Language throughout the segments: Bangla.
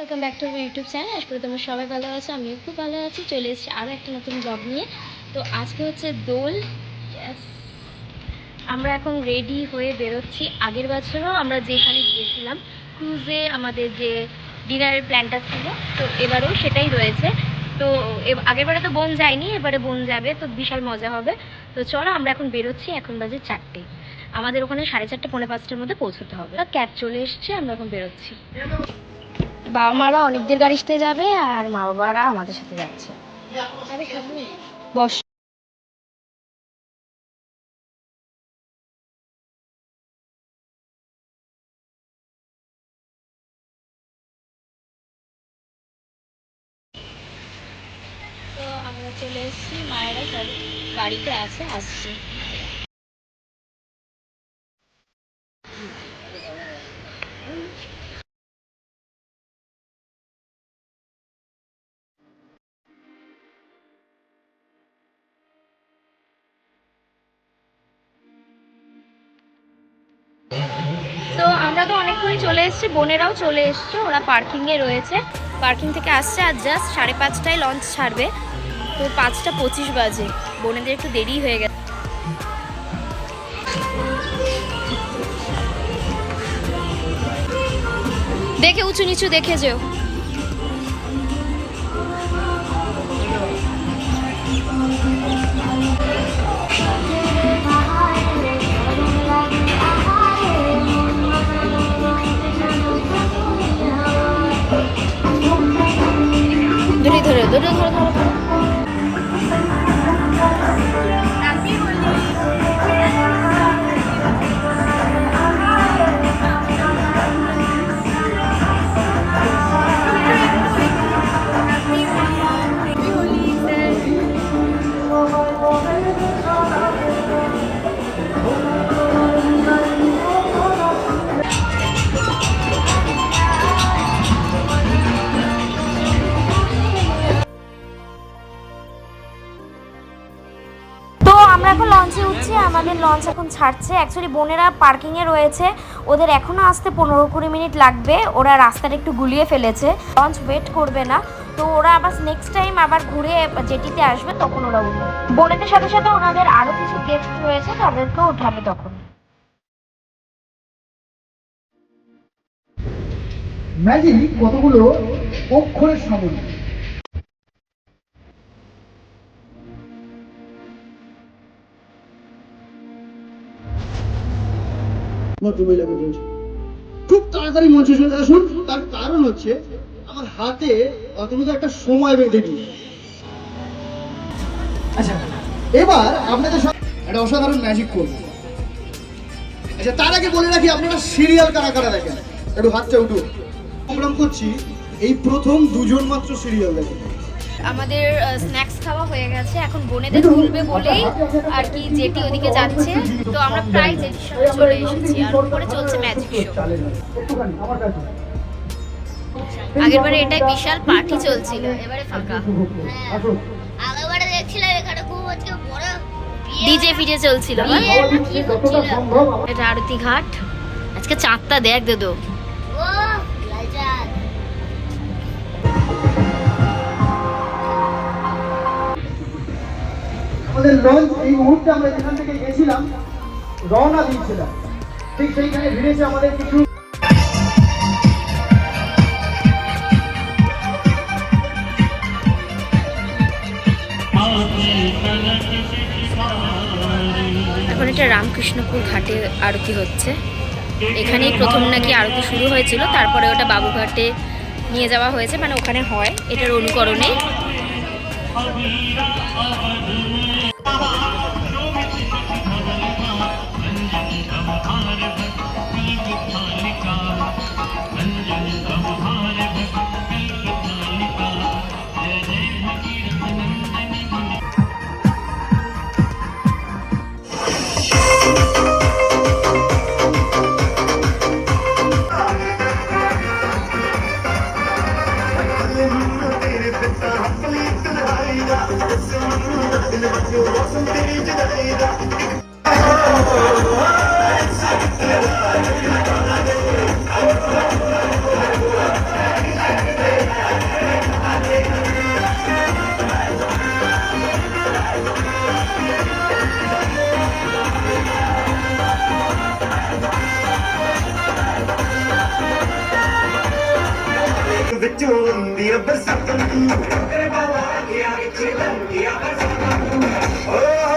Welcome back to YouTube channel আশা করি তোমরা সবাই ভালো আছো, আমিও খুব ভালো আছি। চলে এসেছি আরও একটা নতুন ব্লগ নিয়ে। তো আজকে হচ্ছে দোল! আমরা এখন রেডি হয়ে বেরোচ্ছি। আগের বছরও আমরা যেখানে গিয়েছিলাম ক্রুজে আমাদের যে ডিনারের প্ল্যানটা ছিল, তো এবারেও সেটাই রয়েছে। তো আগেরবারে তো বোন যায়নি, এবারে বোন যাবে, তো বিশাল মজা হবে। তো চলো আমরা এখন বেরোচ্ছি, এখন বাজে চারটে। আমাদের ওখানে সাড়ে চারটে, পৌনে পাঁচটার মধ্যে পৌঁছতে হবে। ক্যাব চলে এসছে, আমরা এখন বেরোচ্ছি। বাবা মারা অনেকদের গাড়িতে যাবে আর মা বাবারা আমাদের সাথে যাচ্ছে। বস তো আমরা চলে এসেছি, মায়েরা গাড়িতে আছে, আসছে। আমরা তো অনেকক্ষণই চলে এসেছি, বোনেরাও চলে এসছে, ওরা পার্কিংয়ে রয়েছে। পার্কিং থেকে আসছে আর জাস্ট সাড়ে পাঁচটায় লঞ্চ ছাড়বে। তো পাঁচটা পঁচিশ বাজে, বোনেদের একটু দেরি হয়ে গেছে। দেখে, উঁচু নিচু দেখে যেও। আমাদের লঞ্চ এখন ছাড়ছে। অ্যাকচুয়ালি বোনেরা পার্কিংয়ে রয়েছে। ওদের এখনও আসতে পনেরো কুড়ি মিনিট লাগবে। ওরা রাস্তাটা একটু গুলিয়ে ফেলেছে। লঞ্চ ওয়েট করবে না। তো ওরা আবার নেক্সট টাইম আবার ঘুরে জেটিতে আসবে, তখন ওরা উঠবে। বোনেদের সাথে সাথে ওনাদের আরও কিছু গেস্ট রয়েছে, তাদেরকেও উঠাবে তখন। ম্যাজিক কতগুলো অক্ষরের সমন্বয় ভদ্রমহিলাকে বলছি খুব তাড়াতাড়ি মঞ্চে চলে আসুন তার কারণ হচ্ছে আমার হাতে অতমত একটা সময় বেঁধে দিই আচ্ছা এবার আপনাদের সব একটা অসাধারণ ম্যাজিক করব। আচ্ছা তার আগে বলে রাখি, আপনারা সিরিয়াল কারা কারা দেখেন? একটু হাতটা উঠুন। প্রোগ্রাম করছি, এই প্রথম দুজন মাত্র সিরিয়াল দেখেন। আমাদের স্ন্যাক্স খাওয়া হয়ে গেছে। এখন বোনেদের তুলবে বলেই আর কি জেটি ওদিকে যাচ্ছে। তো আমরা প্রায় জেটির সামনে চলে এসেছি আর উপরে চলছে ম্যাজিক শো কাছে আগেরবারে এটাই বিশাল পার্টি চলছিল এবারে ফাঁকা। আসুন আগেরবারে দেখছিলাম এখানে খুব আজকে বড় ডিজে ফিজে চলছিল এটা আরতি ঘাট। আজকে চাঁদটা দেখ দেদো। আমাদের লঞ্চ, এই মুহূর্তে আমরা যেখান থেকে গেছিলাম, রওনা দিয়েছিলাম। ঠিক সেইখানে ভিড়েছে আমাদের কিছু এখন এটা রামকৃষ্ণপুর ঘাটে আরতি হচ্ছে? এখানেই প্রথম নাকি আরতি শুরু হয়েছিল, তারপরে ওটা বাবুঘাটে নিয়ে যাওয়া হয়েছে মানে ওখানে হয়, এটার অনুকরণে। time. dia bersatu. Terbawa. Oh.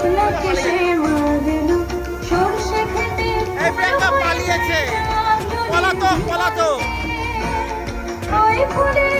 আপনাকে সে মাগলো। সর্ষে খেতে পালিয়েছে। পলাতো পলাতো ওই ফুলের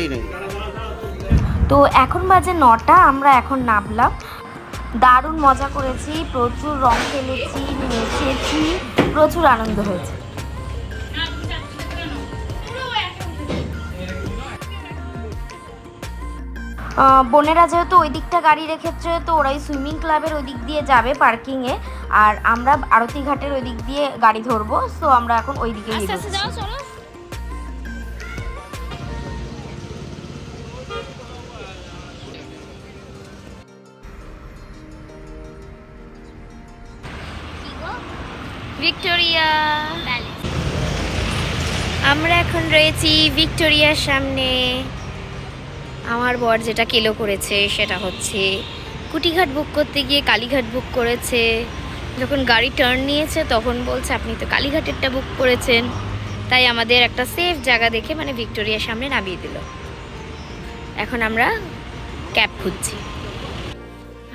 এই নেই তো এখন বাজে নটা, আমরা এখন নামলাম। দারুণ মজা করেছি, প্রচুর রং খেলেছি নেচেছি প্রচুর আনন্দ হয়েছে। বোনেরা যেহেতু ওই দিকটা গাড়ি রেখেছে তো ওরাই সুইমিং ক্লাবের ওই দিক দিয়ে যাবে পার্কিংয়ে আর আমরা আরতি ঘাটের ওই দিক দিয়ে গাড়ি ধরবো সো আমরা এখন ওই দিকে যাও চলো। ভিক্টোরিয়া। আমরা এখন রয়েছি ভিক্টোরিয়ার সামনে। আমার বর যেটা কেলো করেছে সেটা হচ্ছে কুটিঘাট বুক করতে গিয়ে কালীঘাট বুক করেছে। যখন গাড়ি টার্ন নিয়েছে তখন বলছে, আপনি তো কালীঘাটেরটা বুক করেছেন। তাই আমাদের একটা সেফ জায়গা দেখে মানে ভিক্টোরিয়ার সামনে নামিয়ে দিল। এখন আমরা ক্যাব খুঁজছি।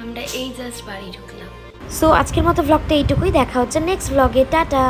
আমরা এই জাস্ট বাড়ি ঢুকলাম। সো আজকের মতো ভ্লগটা এইটুকুই। দেখা হচ্ছে নেক্সট ভ্লগে টাটা!